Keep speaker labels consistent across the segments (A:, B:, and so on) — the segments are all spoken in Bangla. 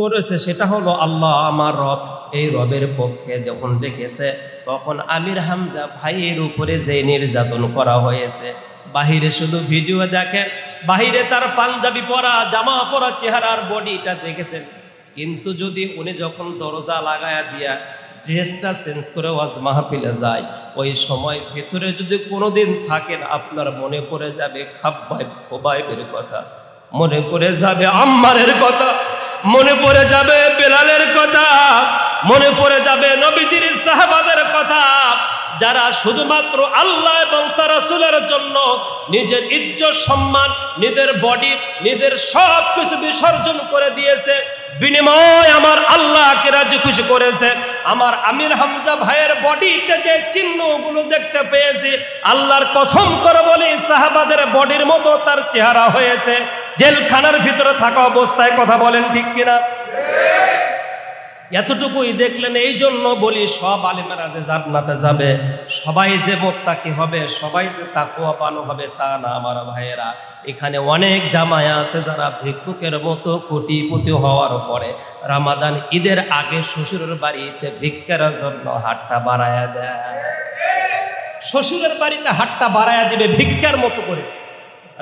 A: করেছে সেটা হলো আল্লাহ আমার রব। এই রবের পক্ষে যখন ডেকেছে তখন আমির হামজা ভাইয়ের উপরে যে নির্যাতন করা হয়েছে, বাহিরে শুধু ভিডিও দেখেন, বাহিরে তার পাঞ্জাবি পরা, জামা পরা চেহারার বডিটা দেখেছেন। কিন্তু যদি উনি যখন দরজা লাগায়া দিয়া ড্রেসটা চেঞ্জ করে ওয়াজ মাহফিলে যায়, ওই সময় ভেতরে যদি কোনোদিন থাকেন, আপনার মনে পড়ে যাবে খাব্বাই খোবাইবের কথা। মনে পড়ে যাবে আম্মারের কথা। মনে পড়ে যাবে বেলালের কথা, মনে পড়ে যাবে নবীজির সাহাবাদের কথা। যারা শুধুমাত্র আল্লাহ এবং তার রসুলের জন্য নিজের ইজ্জত, সম্মান, নিজের বডি নিজের সব কিছু বিসর্জন করে দিয়েছে বিনিময় আমার আল্লাহকে রাজি খুশি করেছে। আমার আমির হামজা ভাইয়ের বডিতে যে চিহ্নগুলো দেখতে পেয়েছি, আল্লাহর কসম করে বলি, সাহাবাদের বডির মতো তার চেহারা হয়েছে। জেলখানার ভিতরে থাকা অবস্থায় কথা বলেন ঠিক কিনা? এতটুকুই দেখলেন এই জন্য বলি সব আলিমেরা যে জান্নাতে যাবে, সবাই যে মোত্তাকি হবে, সবাই যে তাকুয়া পানো হবে তা না, আমার ভাইয়েরা। এখানে অনেক জামায়া আছে যারা ভিক্ষুকের মতো কোটিপতি হওয়ার পরে রামাদান ঈদের আগে শ্বশুরের বাড়িতে ভিক্ষার জন্য হাটটা বাড়ায়া দেয়। শ্বশুরের বাড়িতে হাটটা বাড়ায়া দিবে ভিক্ষার মতো করে।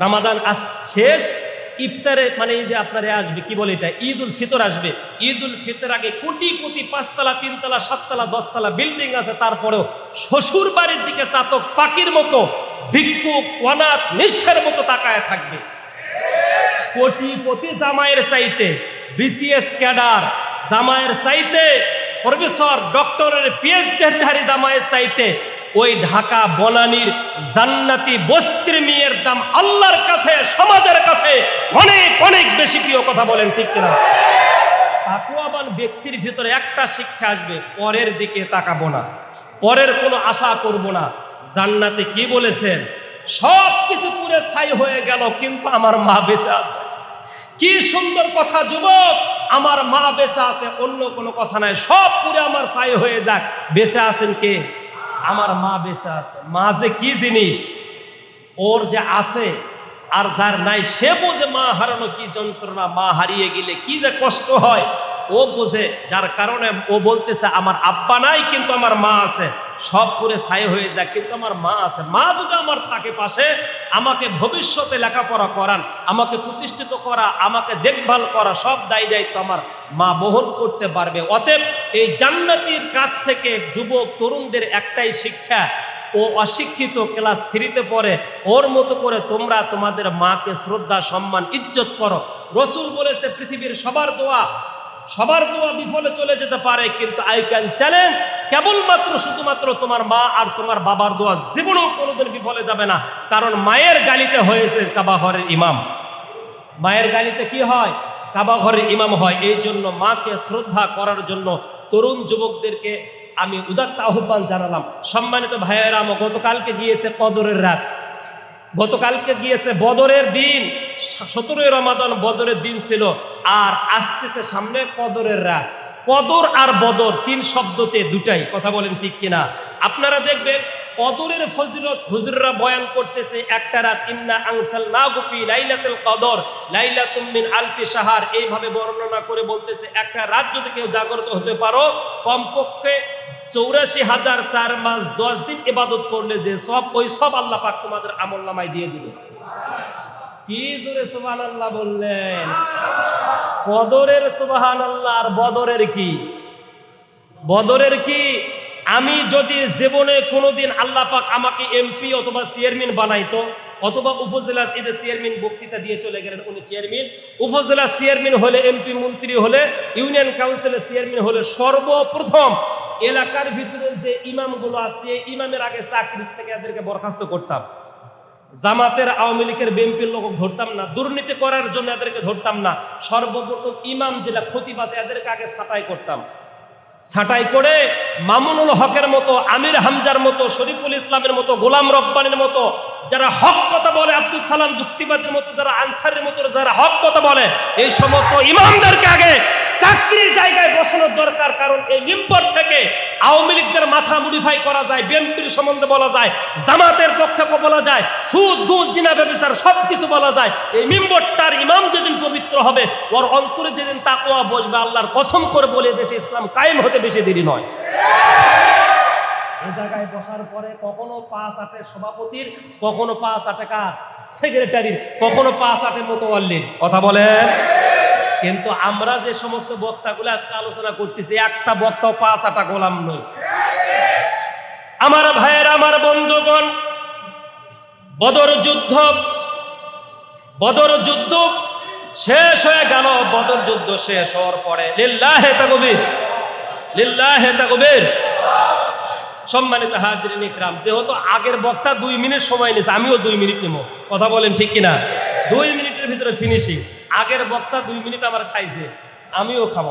A: রামাদান আস শেষ ইফতারে মানে এই যে আপনারে আসবে, কি বলে এটা? ঈদ উল ফিতর আসবে। ঈদ উল ফিতর আগে কোটি কোটি পাঁচতলা, তিনতলা, সাততলা, দশতলা বিল্ডিং আছে, তারপরেও শ্বশুর বাড়ির দিকে চাতক পাখির মতো ভিক্ষুক অনাথ, নিঃস্বের মতো তাকায় থাকবে। কোটিপতি জামাইয়ের চাইতে বিসিএস ক্যাডার জামাইয়ের চাইতে প্রফেসর, ডক্টরের পিএইচডি জামাইয়ের চাইতে ওই ঢাকা বনানীর জান্নাতি বস্ত্র মেয়ের দাম আল্লাহর কাছে, সমাজের কাছে অনেক অনেক বেশি প্রিয় কথা বলেন, ঠিক কিনা? তাকুয়াবান ব্যক্তির ভিতরে একটা শিক্ষা আসবে, পরের দিকে তাকাবো না। পরের কোনো আশা করব না। জান্নাতে কি বলেছেন? সব কিছু পুরে ছাই হয়ে গেল, কিন্তু আমার মা বেঁচে আছে। কি সুন্দর কথা, যুবক! আমার মা বেঁচে আছে, অন্য কোনো কথা নাই। সব পুরে আমার ছাই হয়ে যাক। বেঁচে আছেন কে? আমার মা বেঁচে আছে। মা যে কি জিনিস? ওর যে আছে আর যার নাই, সে বোঝে মা হারানো কি যন্ত্রণা, মা হারিয়ে গেলে কি যে কষ্ট হয়। ও বোঝে, যার কারণে ও বলতেছে, আমার আব্বা নাই, কিন্তু আমার মা আছে। সব করে ছাই হয়ে যায়, কিন্তু আমার মা আছে। মা যদি আমার থাকে পাশে, আমাকে ভবিষ্যতে লেখাপড়া করান, আমাকে প্রতিষ্ঠিত করা, আমাকে দেখভাল করা, সব দায়ী দায়িত্ব আমার মা বহন করতে পারবে। অতএব এই জান্নাতির কাছ থেকে যুবক, তরুণদের একটাই শিক্ষা, ও অশিক্ষিত ক্লাস থ্রিতে পড়ে, ওর মতো করে তোমরা তোমাদের মাকে শ্রদ্ধা, সম্মান, ইজ্জত করো। রসুল বলেছে, পৃথিবীর সবার দোয়া সবার দোয়া বিফলে চলে যেতে পারে, কিন্তু আই ক্যান চ্যালেঞ্জ কেবলমাত্র শুধুমাত্র তোমার মা আর তোমার বাবার দোয়া জীবনেও কোনোদিন বিফলে যাবে না। কারণ মায়ের গালিতে হয়েছে কাবাঘরের ইমাম। মায়ের গালিতে কি হয়? কাবা ঘরের ইমাম হয়। এই জন্য মাকে শ্রদ্ধা করার জন্য তরুণ যুবকদেরকে আমি উদাত্ত আহ্বান জানালাম। সম্মানিত ভাইয়েরা গতকালকে গিয়েছে কদরের রাত। গতকালকে গিয়েছে বদরের দিন। সতেরোই রমাদান বদরের দিন ছিল, আর আসতেছে সামনে কদরের রাত। কদর আর বদর, তিন শব্দতে দুটাই। কথা বলেন ঠিক কিনা? আপনারা দেখবেন কদরের ফজিলত হুজুররা বয়ান করতেছে, একটা রাত ইন্না আনসাল না গুফি লাইলাতুল কদর, লাইলাতুম মিন আলফি শাহার। এইভাবে বর্ণনা করে বলতেছে, একটা রাত যদি কেউ জাগ্রত হতে পারো, কমপক্ষে চৌরাশি হাজার চার মাস দশ দিন ইবাদত করলে যে সব, ওই সব আল্লাহ পাক তোমাদের আমল নামায় দিয়ে দিবে। কি জোরে সুবহান আল্লাহ বললেন? কদরের সুবহান আল্লাহ আর বদরের কি? বদরের কি? আমি যদি জীবনে কোনোদিন আল্লাহ পাক আমাকে এমপি অথবা চেয়ারম্যান বানাইতো, অথবা উপজেলা এদের চেয়ারম্যান বক্তৃতা দিয়ে চলে গেলেন উনি চেয়ারম্যান উপজেলা চেয়ারম্যান হলে এমপি মন্ত্রী হলে ইউনিয়ন কাউন্সিলের চেয়ারম্যান হলে সর্বপ্রথম এলাকার ভিতরে যে ইমামগুলো আসছে ইমামের আগে চাকরির থেকে এদেরকে বরখাস্ত করতাম। জামাতের আওয়ামী লীগের বিএনপির লোক ধরতাম না, দুর্নীতি করার জন্য এদেরকে ধরতাম না। সর্বপ্রথম ইমাম যেটা ক্ষতি আছে এদেরকে আগে ছাঁটাই করতাম। ছাঁটাই করে মামুনুল হকের মতো, আমির হামজার মতো, শরীফুল ইসলামের মতো, গোলাম রব্বানের মতো, যারা হক কথা বলে, আব্দুল সালাম যুক্তিবাদের মতো, যারা আনসারের মতো, যারা হক কথা বলে, এই সমস্ত ইমামদেরকে আগে চাকরির জায়গায় বসানোর দরকার, কারণ এই মিম্বর থেকে আওয়ামী লীগদের মাথা মডিফাই করা যায় বিএনপির সম্বন্ধে বলা যায়, জামাতের পক্ষে বলা যায়, সুদ, গুণ, জিনা, ব্যবচার সব কিছু বলা যায়। এই মিম্বরটার ইমাম যেদিন পবিত্র হবে, ওর অন্তরে যেদিন তাকোয়া বসবে, আল্লাহর কসম করে বলে দেশে ইসলাম কায়েম হতে বেশি দেরি নয়। এই জায়গায় বসার পরে কখনো পাঁচ আটের সভাপতির, কখনো পাঁচ আটে কার? সেক্রেটারির, কখনো পাঁচ আটের মোতোয়াল্লির কথা বলেন। কিন্তু আমরা যে সমস্ত বক্তাগুলো আজকে আলোচনা করতেছি, একটা বক্তাও পাঁচ আটা গোলাম নই আমার ভাইয়ের, আমার বন্ধুগণ, বদর যুদ্ধ বদর যুদ্ধ শেষ হয়ে গেল। বদর যুদ্ধ শেষ হওয়ার পরে, লিল্লাহে তাকবীর লিল্লাহে তাকবীর। সম্মানিত হাজিরিন ইকরাম, যেহেতু আগের বক্তা দুই মিনিট সময় নিয়েছে, আমিও দুই মিনিট নেব। কথা বলেন ঠিক কিনা? দুই মিনিটের ভিতরে ফিনিশিং আগের বক্তা দুই মিনিট আমার খাইছে, আমিও খাব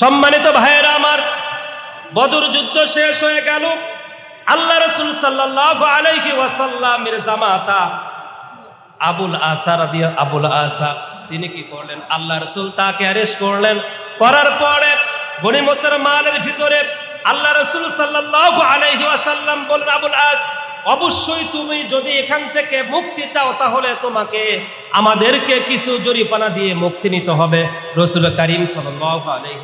A: সম্মানিত ভাইয়েরা আমার, বদর যুদ্ধ শেষ হয়ে গেল। আল্লাহ রসুল সাল্লাহ আলাইহি ওয়াসাল্লামের জামাতা আবুল আসা রাদি, আবুল আসা তিনি কি করলেন? আল্লাহ রসুল তাকে অ্যারেস্ট করলেন। করার পরে গণিমতের মালের ভিতরে আল্লাহ রসুল সাল্লাহ আলাইহি ওয়াসাল্লাম বললেন, আবুল আস অবশ্যই তুমি যদি এখান থেকে মুক্তি চাও তাহলে তোমাকে আমাদেরকে কিছু জরিপানা দিয়ে মুক্তি নিতে হবে। রসুল করিম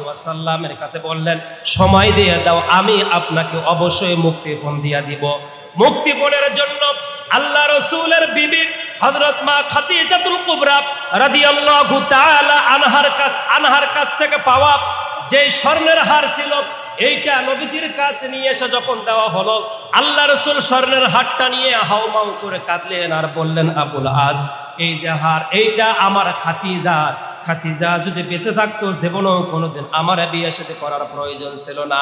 A: ওয়াসাল্লামের কাছে বললেন, সময় দিয়ে দাও, আমি আপনাকে অবশ্যই মুক্তিপণ দিয়া দিব। মুক্তিপণের জন্য আল্লাহ রসুলের বিবি হযরত মা খাদিজাতুল কুবরা রাদিয়াল্লাহু আনহার কাছ আনহার কাছ থেকে পাওয়া যে স্বর্ণের হার ছিল এইটা নবীজির কাছে নিয়ে এসে যখন দেওয়া হলো, আল্লাহ রসুল স্বর্ণের হাটটা নিয়ে হাউমাউ করে কাঁদলেন আর বললেন, আবুল আজ এই যে হার, এইটা আমার খাতিজা। খাতিজা যদি বেঁচে থাকতো, জীবনেও কোনোদিন আমার বিয়ে সাথে করার প্রয়োজন ছিল না।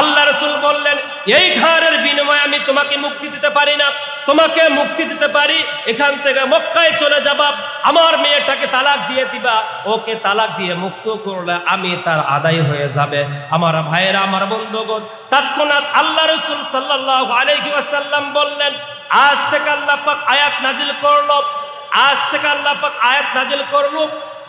A: আল্লাহ রসুল বললেন, এই ঘরের বিনিময়ে আমি তোমাকে মুক্তি দিতে পারি না। তোমাকে মুক্তি দিতে পারি, এখান থেকে মক্কায় চলে যাবা, আমার মেয়েটাকে তালাক দিয়ে দিবা, ওকে তালাক দিয়ে মুক্ত করলে আমি তার আদায় হয়ে যাবে। আমার ভাইয়েরা, আমার বন্ধুগণ, তৎক্ষণাৎ আল্লাহ রসুল সাল্লাহ আলাইহি ওয়াসাল্লাম বললেন, আজ থেকে আল্লাহ পাক আয়াত নাজিল করল, আজ থেকে আল্লাহ পাক আয়াত নাজিল করল।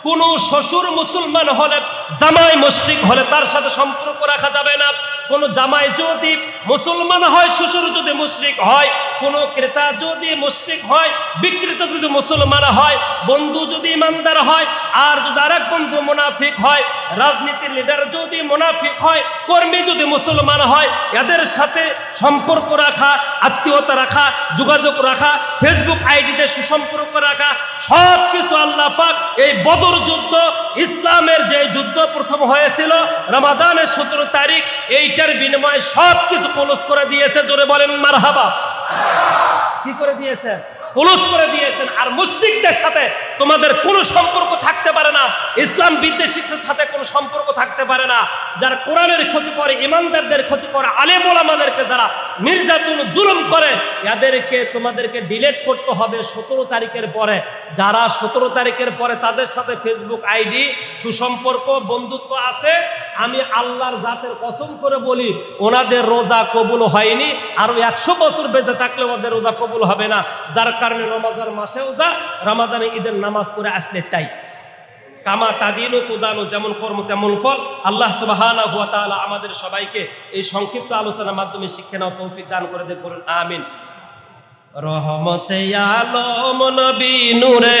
A: কোন শ্বশুর মুসলমান হলে জামাই মুশরিক হলে তার সাথে সম্পর্ক রাখা যাবে না। কোন জামাই যদি মুসলমান হয়, শ্বশুর যদি মুশরিক হয়, কোন ক্রেতা যদি মুশরিক হয়, বিক্রেতা যদি মুসলমান হয়, বন্ধু যদি ইমানদার হয়, আর যদি আরেক বন্ধু মুনাফিক হয়, রাজনীতির লিডার যদি মুনাফিক হয়, কর্মী যদি মুসলমান হয়, এদের সাথে সম্পর্ক রাখা, আত্মীয়তা রাখা, যোগাযোগ রাখা ফেসবুক আইডিতে সুসম্পর্ক রাখা সব কিছু আল্লাহ পাক এই বদর যুদ্ধ, ইসলামের যে যুদ্ধ প্রথম হয়েছিল রমাদানের সতেরো তারিখ। এইটার বিনিময়ে সব কিছু কলস করে দিয়েছে। জোরে বলেন, মারহাবা। কি করে দিয়েছে? পুলুস করে দিয়েছেন। আর মুসলিকদের সাথে তোমাদের কোনো সম্পর্ক থাকতে পারে না। ইসলাম বিদ্বেষীদের সাথে কোনো সম্পর্ক থাকতে পারে না। যারা কোরআনের ক্ষতি করে, ইমানদারদের ক্ষতি করে, আলেম ওলামাদেরকে যারা নির্যাতন জুলুম করে, এদেরকে তোমাদেরকে ডিলেট করতে হবে সতেরো তারিখের পরে। যারা সতেরো তারিখের পরে তাদের সাথে ফেসবুক আইডি সুসম্পর্ক, বন্ধুত্ব আছে? আমি আল্লাহর জাতের কসম করে বলি, ওনাদের রোজা কবুল হয়নি, আরও একশো বছর বেঁচে থাকলে ওদের রোজা কবুল হবে না। যার কারণে নমাজার মাসেও যা, রামাদানে ঈদের নামাজ পড়ে আসলে তাই। কামা তাদিনও তুদানো, যেমন কর্ম তেমন ফল। আল্লাহ সুবাহানা হুয়া আমাদের সবাইকে এই সংক্ষিপ্ত আলোচনার মাধ্যমে শিক্ষা নাও তৌফিক দান করে দেখ করুন আমিন। রহমতে আলম নবী নূরে